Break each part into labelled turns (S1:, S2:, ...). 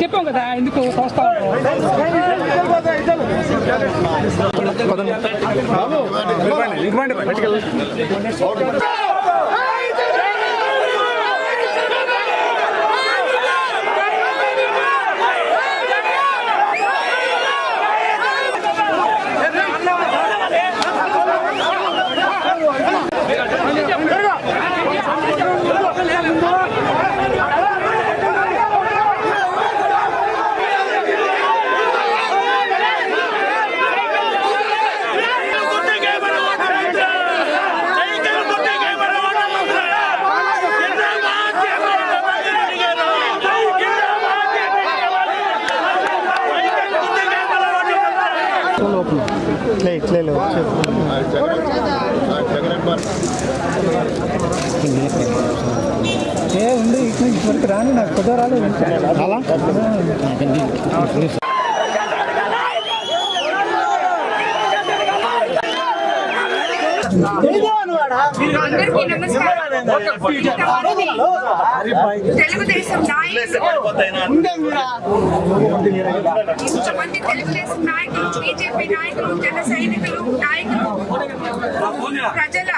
S1: చెప్పాం కదా ఎందుకు వస్తా
S2: ఇట్లే రాని నాకు కొద్దిగా రాలేదు. అలా?
S3: అందరికీ నమస్కారం. తెలుగుదేశం నాయకులు కొంతమంది తెలుగుదేశం నాయకులు బీజేపీ నాయకులు జన సైనికులు నాయకులు ప్రజల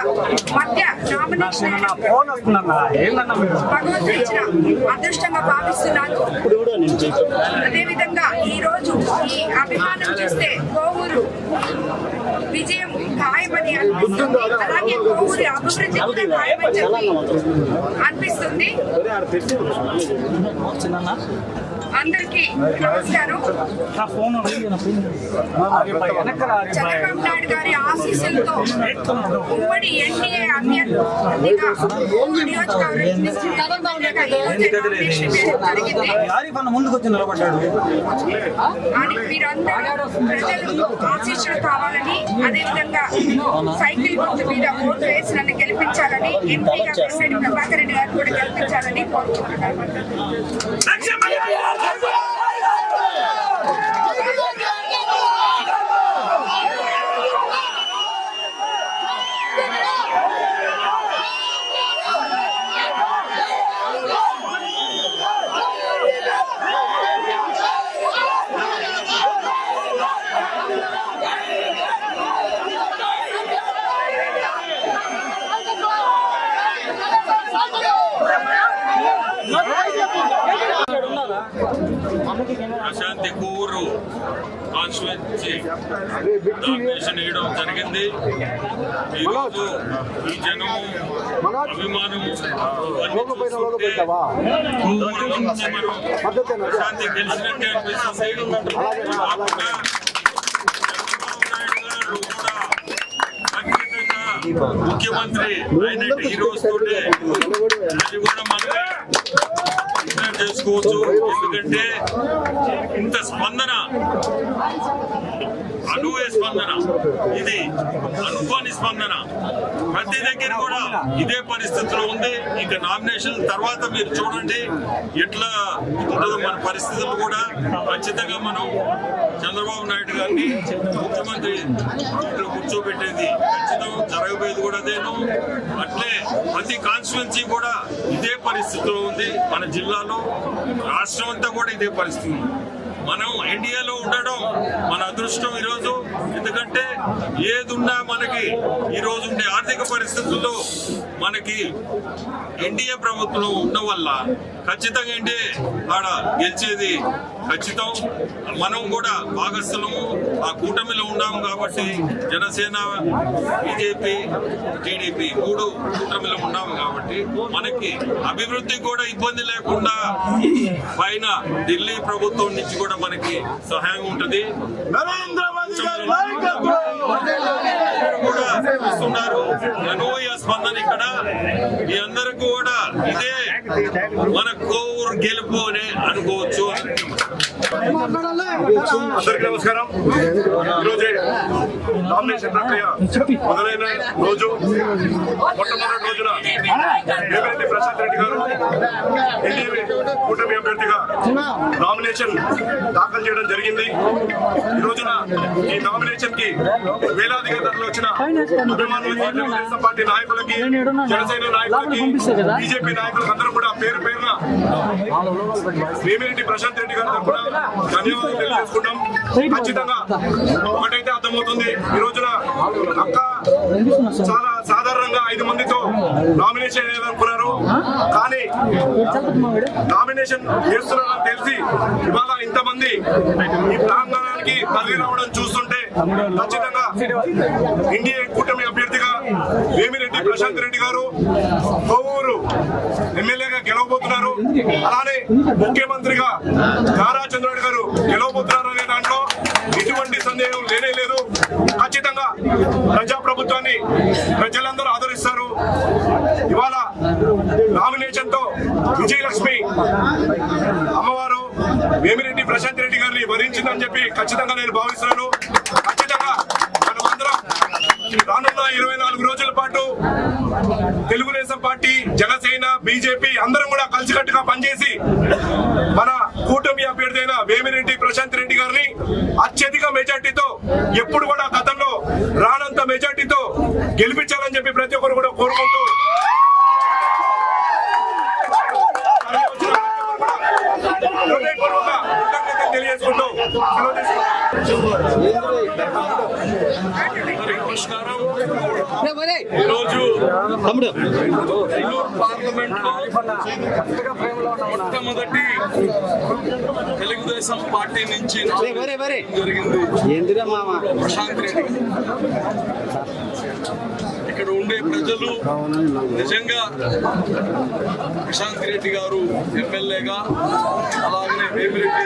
S3: మధ్య నామినేషన్ భగవంతుడు ఇచ్చిన అదృష్టంగా భావిస్తున్నాను అదేవిధంగా ఈ రోజు ఈ అభిమానం చూస్తే కోవూరు విజయం ఖాయమని అనిపిస్తుంది. అలాగే కోవూరి అభివృద్ధి కూడా ఖాయమని చెప్పి అనిపిస్తుంది. అందరికీ నమస్కారం. చంద్రబాబు నాయుడు గారి ఆశీస్సులతో ఉమ్మడి ఎన్డీఏ అభ్యర్థిగా మీరందరూ ప్రజలు ఆశీస్సులు కావాలని అదేవిధంగా సైకిల్ గుర్తు మీద ఓటు వేసి నన్ను గెలిపించాలని ఎంపీగా వెంకటి ప్రభాకర్ రెడ్డి గారు కూడా గెలిపించాలని కోరుకుంటున్నాను.
S4: ప్రశాంతి కూరు కాన్స్టిట్యున్సీ నామినేషన్ వేయడం జరిగింది. ఈరోజు ఈ జనం అభిమానం ప్రశాంతి గెలిచినట్టే అనిపిస్తుంది. ముఖ్యమంత్రి ఈ రోజుతోటే అది కూడా మనమే చేసుకోవచ్చు ఎందుకంటే ఇంత స్పందన అనువే స్పందన ఇది అనుకోని స్పందన ప్రతి దగ్గర కూడా ఇదే పరిస్థితిలో ఉంది. ఇక నామినేషన్ తర్వాత మీరు చూడండి ఎట్లా ఉంటుందో మన పరిస్థితులు కూడా. ఖచ్చితంగా మనం చంద్రబాబు నాయుడు గారిని ముఖ్యమంత్రి ఇక్కడ కూర్చోబెట్టేది ఖచ్చితం జరగబోయేది కూడా అదేను. అట్లే ప్రతి కాన్స్టిట్యున్సీ కూడా ఇదే పరిస్థితిలో ఉంది. మన జిల్లాలో రాష్ట్రం అంతా కూడా ఇదే పరిస్థితి ఉంది. మనం ఎన్డీఏలో ఉండడం మన అదృష్టం ఈరోజు. ఎందుకంటే ఏదున్నా మనకి ఈ రోజు ఉండే ఆర్థిక పరిస్థితుల్లో మనకి ఎన్డీఏ ప్రభుత్వం ఉండడం వల్ల ఖచ్చితంగా ఎన్డీఏ ఆడ గెలిచేది ఖచ్చితం. మనం కూడా భాగస్థులము ఆ కూటమిలో ఉన్నాము కాబట్టి జనసేన బీజేపీ టీడీపీ మూడు కూటమిలో ఉన్నాము కాబట్టి మనకి అభివృద్ధి కూడా ఇబ్బంది లేకుండా పైన ఢిల్లీ ప్రభుత్వం నుంచి కూడా మనకి సహాయం ఉంటుంది.
S5: నరేంద్ర మోదీ గారి నాయకత్వం.
S4: కూడా ఇస్తున్నారు అనూహ్య స్పందన ఇక్కడ. మీ అందరికి కూడా ఇదే మన కోవూరు గెలుపు అని అనుకోవచ్చు.
S5: అందరికీ నమస్కారం. ఈరోజే నామినేషన్ ప్రక్రియ మొదలైన రోజు మొట్టమొదటి రోజున వేమిరెడ్డి ప్రశాంత్ రెడ్డి గారు ఎన్డీఏ కూటమి అభ్యర్థిగా నామినేషన్ దాఖలు చేయడం జరిగింది. ఈ రోజున ఈ నామినేషన్కి వేలాదిగా తరలి వచ్చిన అభిమానులకి తెలుగుదేశం పార్టీ నాయకులకి జనసేన నాయకులకి బీజేపీ నాయకులకు అందరూ కూడా పేరు పేరున వేమిరెడ్డి ప్రశాంత్ రెడ్డి గారి తరఫున ధన్యవాదాలు తెలియజేసుకుంటాం. ఖచ్చితంగా ఒకటైతే అర్థమవుతుంది. ఈ రోజున అక్క చాలా సాధారణంగా ఐదు మందితో నామినేషన్ వేయాలనుకున్నారు కానీ నామినేషన్ చేస్తున్నారని తెలిసి ఇవాళ ఇంతమంది ఈ ప్రాంగణానికి తల్లి రావడం చూస్తుంటే ఖచ్చితంగా ఎన్డీఏ కూటమి అభ్యర్థిగా వేమిరెడ్డి ప్రశాంత్ రెడ్డి గారు కోవూరు ఎమ్మెల్యేగా గెలవబోతున్నారు. అలానే ముఖ్యమంత్రిగా నారా చంద్రబాబు గారు గెలవబోతున్నారు అనే దాంట్లో ఎటువంటి సందేహం లేనే లేదు. ఖచ్చితంగా ప్రజా ప్రభుత్వాన్ని ప్రజలందరూ ఆదరిస్తారు. ఇవాళ నామినేషన్తో విజయలక్ష్మి అమ్మవారు వేమిరెడ్డి ప్రశాంత్ రెడ్డి గారిని వరించిందని చెప్పి ఖచ్చితంగా నేను భావిస్తున్నాను. కూడా కలిసికట్టుగా పనిచేసి మన కూటమి అభ్యర్థి అయిన వేమిరెడ్డి ప్రశాంత్ రెడ్డి గారిని అత్యధిక మెజార్టీతో ఎప్పుడు కూడా గతంలో రానంత మెజార్టీతో గెలిపించాలని చెప్పి ప్రతి ఒక్కరు కూడా కోరుకుంటూ తెలియజేసుకుంటూ
S6: నమస్కారం ఈరోజు నెల్లూరు పార్లమెంట్ మొట్టమొదటి తెలుగుదేశం పార్టీ నుంచి జరిగింది
S2: ఏందిరా మామ?
S6: ప్రశాంత్ రెడ్డి. ఇక్కడ ఉండే ప్రజలు నిజంగా ప్రశాంత్ రెడ్డి గారు ఎమ్మెల్యేగా అలాగనే వేమిరెడ్డి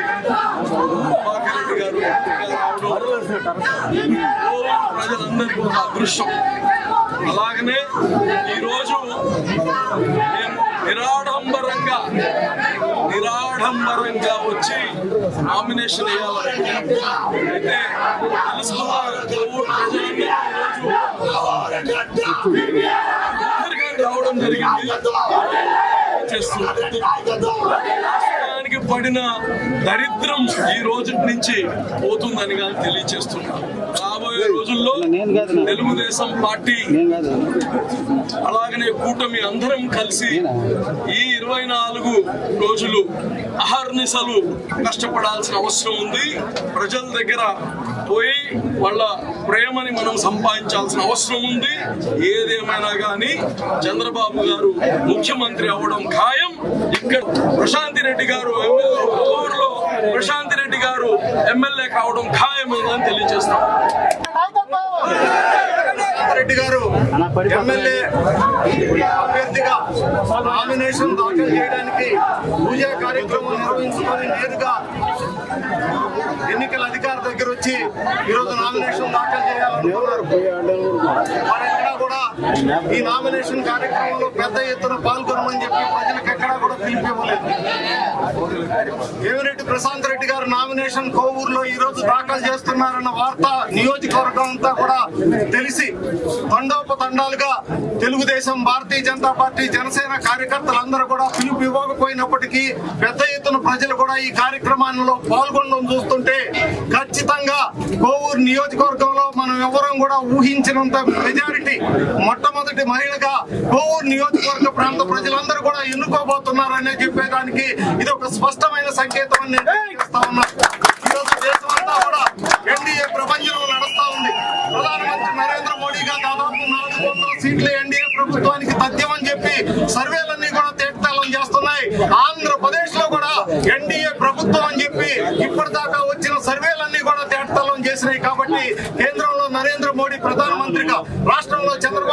S6: ప్రభాకర్ రెడ్డి గారు రావడం ప్రజలందరికీ ఒక అదృష్టం అలాగనే ఈరోజు మేము నిరాడంబరంగా నిరాడంబరంగా వచ్చి నామినేషన్ వేయాలని అయితే రావడం జరిగింది పడిన దరిద్రం ఈ రోజు నుంచి పోతుందని కానీ తెలియచేస్తున్నా రాబోయే రోజుల్లో తెలుగుదేశం పార్టీ అలాగనే కూటమి అందరం కలిసి ఈ ఇరవై నాలుగు రోజులు అహర్నిశలు కష్టపడాల్సిన అవసరం ఉంది. ప్రజల దగ్గర పోయి వాళ్ళ ప్రేమని మనం సంపాదించాల్సిన అవసరం ఉంది. ఏదేమైనా కానీ చంద్రబాబు గారు ముఖ్యమంత్రి అవ్వడం ఖాయం. ఇక్కడ ప్రశాంతి రెడ్డి గారు ఎమ్మెల్యే ఊర్లో ప్రశాంతి రెడ్డి గారు ఎమ్మెల్యే కావడం ఖాయం అని తెలియజేస్తాం.
S7: రెడ్డి గారు ఎమ్మెల్యే అభ్యర్థిగా నామినేషన్ దాఖలు చేయడానికి పూజా కార్యక్రమం నిర్వహించుకొని నేరుగా ఎన్నికల అధికారి దగ్గర వచ్చి ఈరోజు నామినేషన్ దాఖలు చేయాలనుకున్నారు. వారు ఎక్కడా కూడా ఈ నామినేషన్ కార్యక్రమంలో పెద్ద ఎత్తున పాల్గొనమని చెప్పి ప్రజలకు ఎక్కడా కూడా పిలిపివ్వలేదు. ఏమి ప్రశాంత్ రెడ్డి గారు నామినేషన్ కోవూరులో ఈ రోజు దాఖలు చేస్తున్నారన్న వార్త నియోజకవర్గం అంతా కూడా తెలిసి తండోపతండాలుగా తెలుగుదేశం భారతీయ జనతా పార్టీ జనసేన కార్యకర్తలందరూ కూడా పిలుపు ఇవ్వకపోయినప్పటికీ పెద్ద ఎత్తున ప్రజలు కూడా ఈ కార్యక్రమాల్లో పాల్గొనడం చూస్తుంటే ఖచ్చితంగా కోవూరు నియోజకవర్గంలో మనం ఎవరం కూడా ఊహించినంత మెజారిటీ మొట్టమొదటి మహిళగా కోవూరు నియోజకవర్గ ప్రాంత ప్రజలందరూ కూడా ఎన్నుకోబోతున్నారనే చెప్పేదానికి ఇది ఒక స్పష్టమైన సంకేతం నేను ఇస్తా ఉన్నా ఈరోజు దేశమంతా కూడా ఎన్డీఏ ప్రపంచంలో నడుస్తా ఉంది. ప్రధానమంత్రి నరేంద్ర మోడీగా దాదాపు నాలుగు వందల సీట్లు ఎన్డీఏ ప్రభుత్వానికి తథ్యమని చెప్పి సర్వేలన్నీ కూడా తేటతెల్లం చేస్తున్నాయి. ఆంధ్రప్రదేశ్లో కూడా ఎన్డీఏ ప్రభుత్వం అని చెప్పి ఇప్పటిదాకా వచ్చిన సర్వేలన్నీ కూడా తేటతెల్లం చేసినాయి. కాబట్టి కేంద్రంలో నరేంద్ర మోడీ ప్రధానమంత్రిగా రాష్ట్రంలో చంద్రబాబు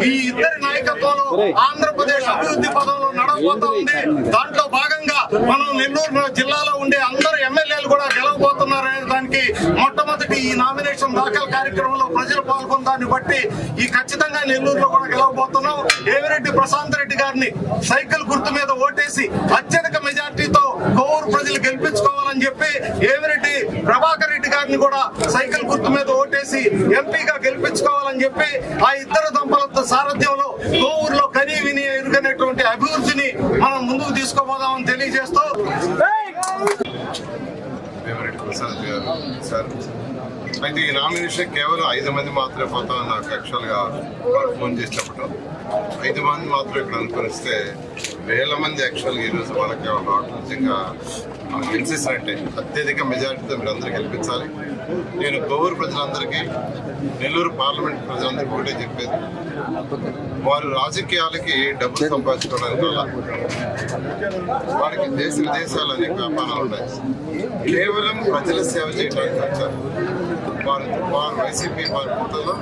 S7: ఈ ఇద్దరి నాయకత్వంలో ఆంధ్రప్రదేశ్ అభివృద్ధి పదంలో నడవబోతా ఉంది. దాంట్లో భాగంగా మనం నెల్లూరు జిల్లాలో ఉండే అందరు ఎమ్మెల్యేలు కూడా గెలవబోతున్నారనే దానికి మొట్టమొదటి ఈ నామినేషన్ దాఖలు కార్యక్రమంలో ప్రజలు పాల్గొన్న దాన్ని బట్టి ఈ ఖచ్చితంగా నెల్లూరులో కూడా గెలవబోతున్నాం. ఏమిరెడ్డి ప్రశాంత్ రెడ్డి గారిని సైకిల్ గుర్తు మీద ఓటేసి అత్యధిక మెజార్టీతో కౌరు ప్రజలు గెలిపించుకోవాలని చెప్పి ఏమిరెడ్డి ప్రభాకర్ రెడ్డి గారిని కూడా సైకిల్ గుర్తు మీద ఓటేసి ఎంపీగా గెలిపించుకోవాలని చెప్పి ఆ ఇద్దరు దంపతుల సారథ్యంలో కోవూరులో కనీ విని ఎరుగనేటువంటి అభివృద్ధిని మనం ముందుకు తీసుకుపోదామని తెలియజేస్తూ
S8: ఫేవరెట్ ప్రసాద్ గారు సార్. అయితే ఈ నామినేషన్ కేవలం ఐదు మంది మాత్రమే పోతామని నాకు యాక్చువల్గా వాళ్ళు ఫోన్ చేసినప్పుడు ఐదు మంది మాత్రం ఇక్కడ అనుకరిస్తే వేల మంది యాక్చువల్గా ఈరోజు వాళ్ళకి రావడం నిజంగా గెలిచేసినట్టే అత్యధిక మెజారిటీతో మీరు అందరూ గెలిపించాలి. నేను కొవ్వూరు ప్రజలందరికీ నెల్లూరు పార్లమెంట్ ప్రజలందరికీ ఒకటే చెప్పేది. వారు రాజకీయాలకి డబ్బులు సంపాదించుకోవడానికి వల్ల వారికి దేశ విదేశాలు అనేక వ్యాపారాలు ఉన్నాయి. కేవలం ప్రజల సేవ చేయడానికి వచ్చారు. వారు వారు వైసీపీ వారి పుట్టలో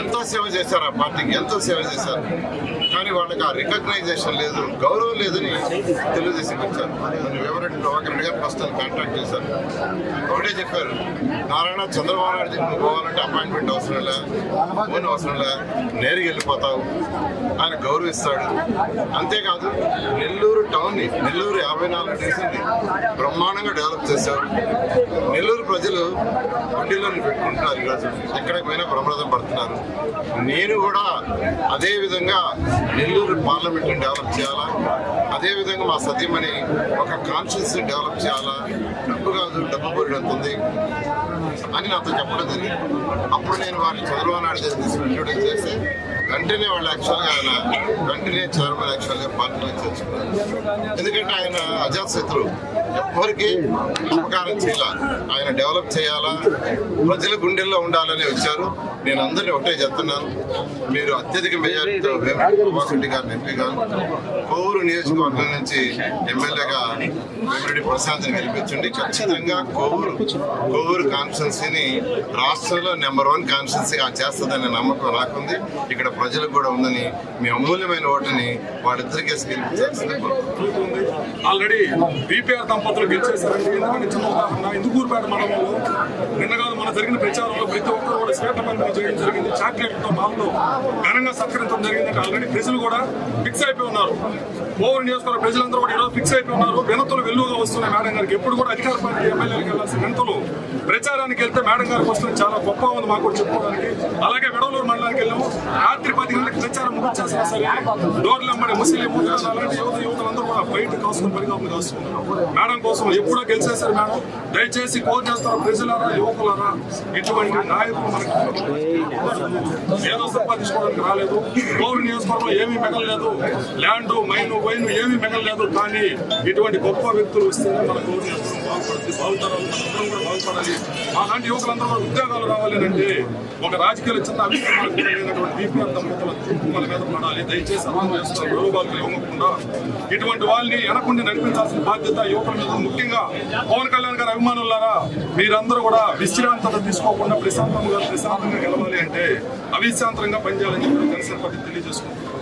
S8: ఎంతో సేవ చేశారు ఆ పార్టీకి ఎంతో సేవ చేశారు. కానీ వాళ్ళకి ఆ రికగ్నైజేషన్ లేదు గౌరవం లేదని తెలుగుదేశం వచ్చారు నన్ను వివరెడ్డి ప్రభాకర్ గారు ఫస్ట్ కాంటాక్ట్ చేశారు. ఒకటే చెప్పారు నారాయణ చంద్రబాబు నాయుడు దగ్గరికి పోవాలంటే అపాయింట్మెంట్ అవసరం లే ఫోన్ అవసరం లే నేరుగా వెళ్ళిపోతావు. ఆయన గౌరవిస్తాడు. అంతేకాదు నెల్లూరు టౌన్ని నెల్లూరు యాభై నాలుగు డివిజన్ని బ్రహ్మాండంగా డెవలప్ చేశారు. నెల్లూరు ప్రజలు గుండెల్లో పెట్టుకుంటున్నారు ఈరోజు. ఎక్కడికి పోయినా ప్రమాదం పడుతున్నారు. నేను కూడా అదే విధంగా నెల్లూరు పార్లమెంట్ని డెవలప్ చేయాలా? అదేవిధంగా మా సతీమణి ఒక కాన్షియస్ డెవలప్ చేయాలా? డబ్బు కాదు డబ్బు పోయినంత అని నాతో చెప్పడం జరిగింది. అప్పుడు నేను వారిని చంద్రబాబు నాయుడు దగ్గర తీసుకుని ఇంట్రొడ్యూస్ చేసి వెంటనే వాళ్ళు యాక్చువల్గా ఆయన వెంటనే చంద్రబాబు యాక్చువల్గా పార్టీలో చేర్చుకున్నారు. ఎందుకంటే ఆయన అజాత్ శత్రువు. ఎవరికి ఉపకారం చేయాలి? ఆయన డెవలప్ చేయాలా? ప్రజల గుండెల్లో ఉండాలని వచ్చారు. నేను అందరినీ ఒకటే చెప్తున్నాను. మీరు అత్యధిక మెజారిటీతో రెడ్డి గారిని ఎంపీగా కోవూరు నియోజకవర్గం నుంచి ఎమ్మెల్యేగా వేమిరెడ్డి ప్రశాంత్ని గెలిపించండి. ఖచ్చితంగా కోవూరు కోవూరు కాన్స్టిట్యున్సీని రాష్ట్రంలో నెంబర్ వన్ కాన్స్టిట్యున్సీగా చేస్తుందనే నమ్మకం నాకుంది. ఇక్కడ ప్రజలకు కూడా ఉందని మీ అమూల్యమైన ఓటుని వాళ్ళిద్దరికేసి గెలిపించాల్సిందే
S5: ఆల్రెడీ బీపీఆర్ దంపతులు గెలిచేశారంటే ఎందుకంటే చిన్న ఉదాహరణ ఇందుకూరుపేట మండలంలో నిన్న కాదు మన జరిగిన ప్రచారంలో ప్రతి ఒక్కరు కూడా శ్వేత పంపిణీ చేయడం జరిగింది. చాక్లెట్తో పాలతో ఘనంగా సత్కరించడం జరిగిందంటే ఆల్రెడీ ప్రజలు కూడా ఫిక్స్ అయిపోయి ఉన్నారు. ఓవర్ నియోజకవర్గ ప్రజలందరూ కూడా ఈరోజు ఫిక్స్ అయిపోయి ఉన్నారు. వినతులు వెల్లువగా వస్తున్నాయి. మేడం గారికి ఎప్పుడు కూడా అధికార పార్టీ ఎమ్మెల్యేలకు వెళ్ళాల్సిన వినతులు ప్రచారానికి వెళ్తే మేడం గారికి వస్తుంది చాలా గొప్ప ఉంది మాకు కూడా చెప్పుకోవడానికి. అలాగే విడవలూరు మండలానికి వెళ్ళాము. రాత్రి పది గంటలకు ప్రచారం ముగించాల్సిన సరే డోర్లు అమ్మడి ముస్లిం అలాంటి యువత యువతలందరూ కూడా బయట కాసుకుని పరిగా ఉంది కాసుకున్నారు మేడం కోసం ఎప్పుడో గెలిచేశారు మేడం. దయచేసి కోర్ చేస్తారు ప్రజలారా యువకులారా? ఇటువంటి నాయకులు మనకి ఏదో సంపాదించుకోవడానికి రాలేదు. గౌరవ నియోజకవర్గంలో ఏమీ మిగలలేదు. ల్యాండ్ మైన్ వైన్ ఏమీ మిగలలేదు. కానీ ఇటువంటి గొప్ప వ్యక్తులు వస్తేనే మన గౌరవ నియోజకవర్గం బాగుపడుతుంది బాగుతారు మనందరం కూడా బాగుపడాలి అలాంటి యువకులందరూ కూడా ఉద్యోగాలు రావాలి అంటే ఒక రాజకీయాలు చిన్న అభిప్రాయాలు కూడా లేనటువంటి బీపీఆర్ దంపతుల మీద పడాలి దయచేసి అర్థం చేస్తున్నారు యోగాలు ఇవ్వకుండా ఇటువంటి వాళ్ళని వెనకుండి నడిపించాల్సిన బాధ్యత యువకుల మీద ముఖ్యంగా పవన్ కళ్యాణ్ గారి అభిమానులారా మీరందరూ కూడా విశ్రాంతత తీసుకోకుండా ప్రశాంతంగా ప్రశాంతంగా గెలవాలి అంటే అవిశాంతంగా పనిచేయాలని చెప్పి జనసేన పార్టీ తెలియజేసుకుంటున్నాం